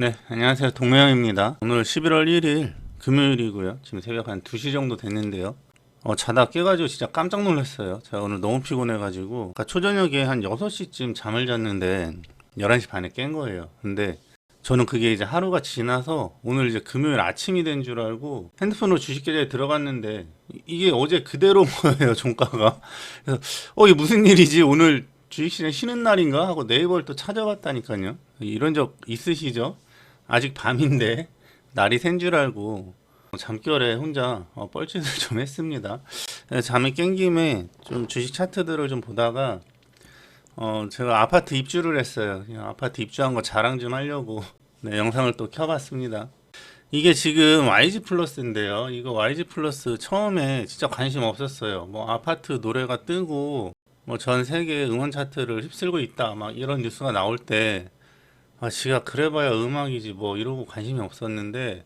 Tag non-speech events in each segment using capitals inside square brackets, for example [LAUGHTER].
네, 안녕하세요. 동명입니다. 오늘 11월 1일 금요일이고요. 지금 새벽 한 2시 정도 됐는데요. 어, 자다 깨가지고 진짜 깜짝 놀랐어요. 제가 오늘 너무 피곤해가지고. 아까 초저녁에 한 6시쯤 잠을 잤는데 11시 반에 깬 거예요. 근데 저는 그게 이제 하루가 지나서 오늘 이제 금요일 아침이 된 줄 알고 핸드폰으로 주식계좌에 들어갔는데 이- 이게 어제 그대로 [LAUGHS] 거예요, 종가가. 그래서 어, 이게 무슨 일이지? 오늘 주식시장 쉬는 날인가? 하고 네이버를 또 찾아봤다니까요. 이런 적 있으시죠? 아직 밤인데 날이 샌줄 알고 잠결에 혼자 어, 뻘짓을 [LAUGHS] 좀 했습니다. 그래서 잠이 깬 김에 좀 주식 차트들을 좀 보다가 어, 제가 아파트 입주를 했어요. 아파트 입주한 거 자랑 좀 하려고 네, 영상을 또 켜봤습니다. 이게 지금 YG 플러스인데요. 이거 YG 플러스 처음에 진짜 관심 없었어요. 뭐 아파트 노래가 뜨고 뭐 전 세계 응원 차트를 휩쓸고 있다 막 이런 뉴스가 나올 때 아, 지가 그래봐야 음악이지 뭐 이러고 관심이 없었는데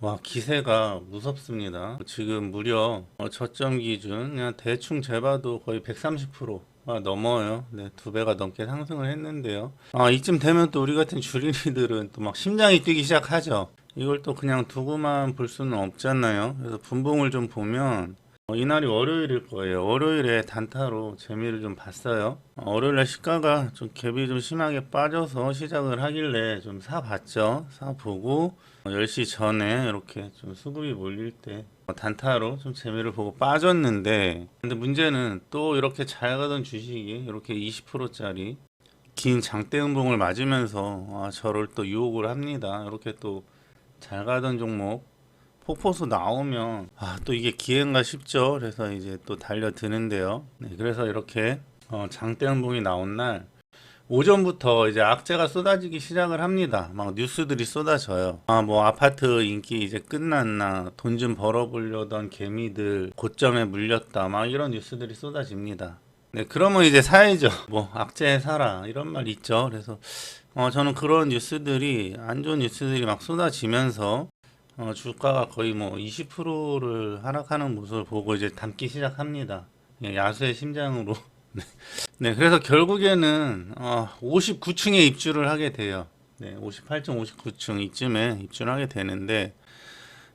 와 기세가 무섭습니다. 지금 무려 어, 저점 기준 그냥 대충 재봐도 거의 130%가 넘어요. 네, 두 배가 넘게 상승을 했는데요. 아 이쯤 되면 또 우리 같은 주린이들은 또 막 심장이 뛰기 시작하죠. 이걸 또 그냥 두고만 볼 수는 없잖아요. 그래서 분봉을 좀 보면 어, 이날이 월요일일 거예요. 월요일에 단타로 재미를 좀 봤어요. 어, 월요일에 시가가 좀 갭이 좀 심하게 빠져서 시작을 하길래 좀 사봤죠. 사보고 어, 10시 전에 이렇게 좀 수급이 몰릴 때 어, 단타로 좀 재미를 보고 빠졌는데 근데 문제는 또 이렇게 잘 가던 주식이 이렇게 20%짜리 긴 장대 음봉을 맞으면서 아, 저를 또 유혹을 합니다. 이렇게 또 잘 가던 종목 폭포수 나오면 아, 또 이게 기회인가 싶죠. 그래서 이제 또 달려드는데요. 네, 그래서 이렇게 어, 장대음봉이 나온 날 오전부터 이제 악재가 쏟아지기 시작을 합니다. 막 뉴스들이 쏟아져요. 아, 뭐 아파트 인기 이제 끝났나, 돈 좀 벌어보려던 개미들 고점에 물렸다, 막 이런 뉴스들이 쏟아집니다. 네, 그러면 이제 사야죠. 뭐 악재 사라 이런 말 있죠. 그래서 어, 저는 그런 뉴스들이 안 좋은 뉴스들이 막 쏟아지면서 어, 주가가 거의 뭐 20%를 하락하는 모습을 보고 이제 담기 시작합니다. 예, 야수의 심장으로. [LAUGHS] 네. 네, 그래서 결국에는 어, 59층에 입주를 하게 돼요. 네, 58층, 59층 이쯤에 입주를 하게 되는데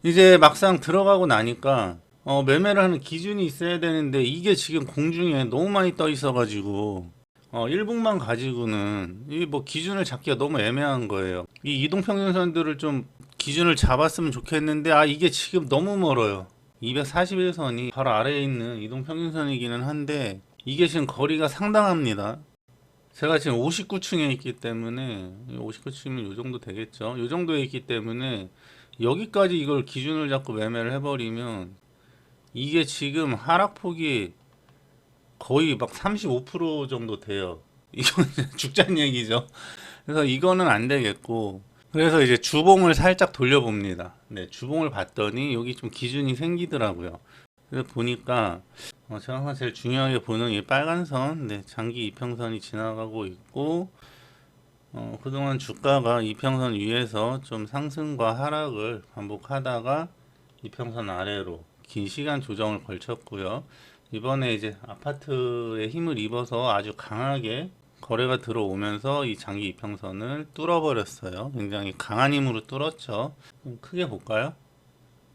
이제 막상 들어가고 나니까 어, 매매를 하는 기준이 있어야 되는데 이게 지금 공중에 너무 많이 떠 있어가지고 어, 1분만 가지고는 이 뭐 기준을 잡기가 너무 애매한 거예요. 이 이동평균선들을 좀 기준을 잡았으면 좋겠는데 아 이게 지금 너무 멀어요. 241선이 바로 아래에 있는 이동평균선이기는 한데 이게 지금 거리가 상당합니다. 제가 지금 59층에 있기 때문에 59층이면 요 정도 되겠죠. 요 정도에 있기 때문에 여기까지 이걸 기준을 잡고 매매를 해버리면 이게 지금 하락폭이 거의 막 35% 정도 돼요. 이건 [LAUGHS] 죽자는 얘기죠. 그래서 이거는 안 되겠고 그래서 이제 주봉을 살짝 돌려봅니다. 네, 주봉을 봤더니 여기 좀 기준이 생기더라고요. 그래서 보니까 어, 제가 제일 중요하게 보는 이 빨간 선, 네, 장기 이평선이 지나가고 있고 어, 그동안 주가가 이평선 위에서 좀 상승과 하락을 반복하다가 이평선 아래로 긴 시간 조정을 걸쳤고요. 이번에 이제 아파트에 힘을 입어서 아주 강하게 거래가 들어오면서 이 장기 이평선을 뚫어버렸어요. 굉장히 강한 힘으로 뚫었죠. 좀 크게 볼까요?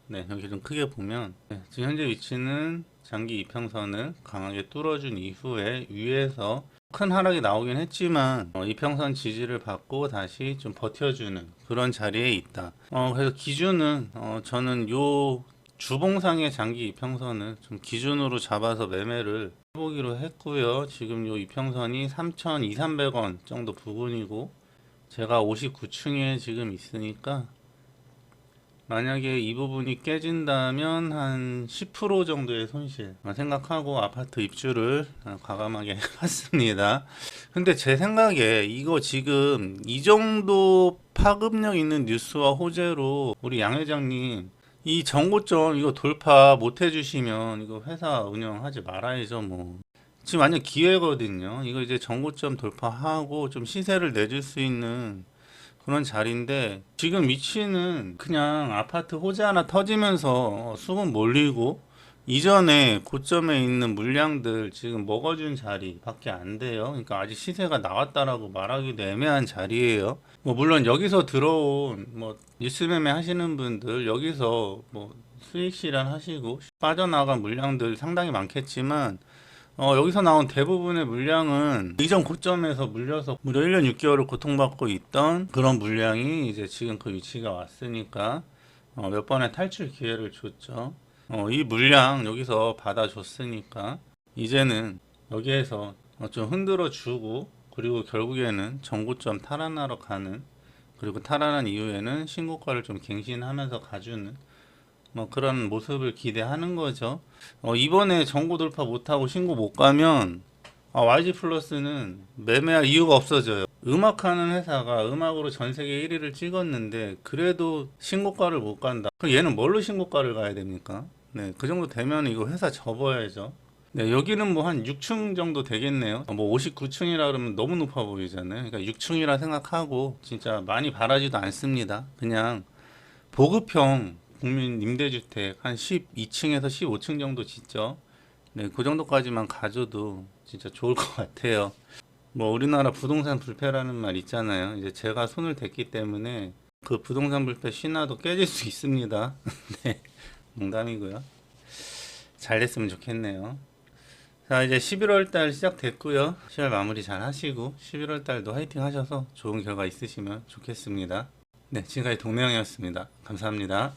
네, 여기 좀 크게 보면 네, 지금 현재 위치는 장기 이평선을 강하게 뚫어준 이후에 위에서 큰 하락이 나오긴 했지만 어, 이평선 지지를 받고 다시 좀 버텨주는 그런 자리에 있다. 어, 그래서 기준은 어, 저는 요 주봉상의 장기 이평선을 좀 기준으로 잡아서 매매를 해보기로 했고요. 지금 요 이평선이 3,200원 정도 부근이고 제가 59층에 지금 있으니까 만약에 이 부분이 깨진다면 한 10% 정도의 손실 생각하고 아파트 입주를 과감하게 [LAUGHS] 해봤습니다. 근데 제 생각에 이거 지금 이 정도 파급력 있는 뉴스와 호재로 우리 양 회장님 이 정고점 이거 돌파 못 해주시면 이거 회사 운영하지 말아야죠 뭐. 지금 완전 기회거든요. 이거 이제 정고점 돌파하고 좀 시세를 내줄 수 있는 그런 자리인데 지금 위치는 그냥 아파트 호재 하나 터지면서 수급 몰리고 이전에 고점에 있는 물량들 지금 먹어준 자리 밖에 안 돼요. 그러니까 아직 시세가 나왔다라고 말하기도 애매한 자리예요. 뭐 물론 여기서 들어온 뭐 뉴스 매매 하시는 분들 여기서 뭐 수익 실현 하시고 빠져나간 물량들 상당히 많겠지만 어, 여기서 나온 대부분의 물량은 이전 고점에서 물려서 무려 1년 6개월을 고통받고 있던 그런 물량이 이제 지금 그 위치가 왔으니까 어, 몇 번의 탈출 기회를 줬죠. 어, 이 물량 여기서 받아줬으니까 이제는 여기에서 어, 좀 흔들어 주고 그리고 결국에는 정고점 탈환하러 가는 그리고 탈환한 이후에는 신고가를 좀 갱신하면서 가주는 뭐 그런 모습을 기대하는 거죠. 어, 이번에 정고 돌파 못하고 신고 못 가면 아, YG 플러스는 매매할 이유가 없어져요. 음악하는 회사가 음악으로 전 세계 1위를 찍었는데 그래도 신고가를 못 간다. 그럼 얘는 뭘로 신고가를 가야 됩니까? 네, 그 정도 되면 이거 회사 접어야죠. 네, 여기는 뭐 한 6층 정도 되겠네요. 뭐 59층이라 그러면 너무 높아 보이잖아요. 그러니까 6층이라 생각하고 진짜 많이 바라지도 않습니다. 그냥 보급형 국민 임대주택 한 12층에서 15층 정도 짓죠. 네, 그 정도까지만 가져도 진짜 좋을 것 같아요. 뭐 우리나라 부동산 불패라는 말 있잖아요. 이제 제가 손을 댔기 때문에 그 부동산 불패 신화도 깨질 수 있습니다. [LAUGHS] 네, 농담이고요. 잘 됐으면 좋겠네요. 자, 이제 11월 달 시작됐고요. 10월 마무리 잘 하시고 11월 달도 화이팅 하셔서 좋은 결과 있으시면 좋겠습니다. 네, 지금까지 동네형이었습니다. 감사합니다.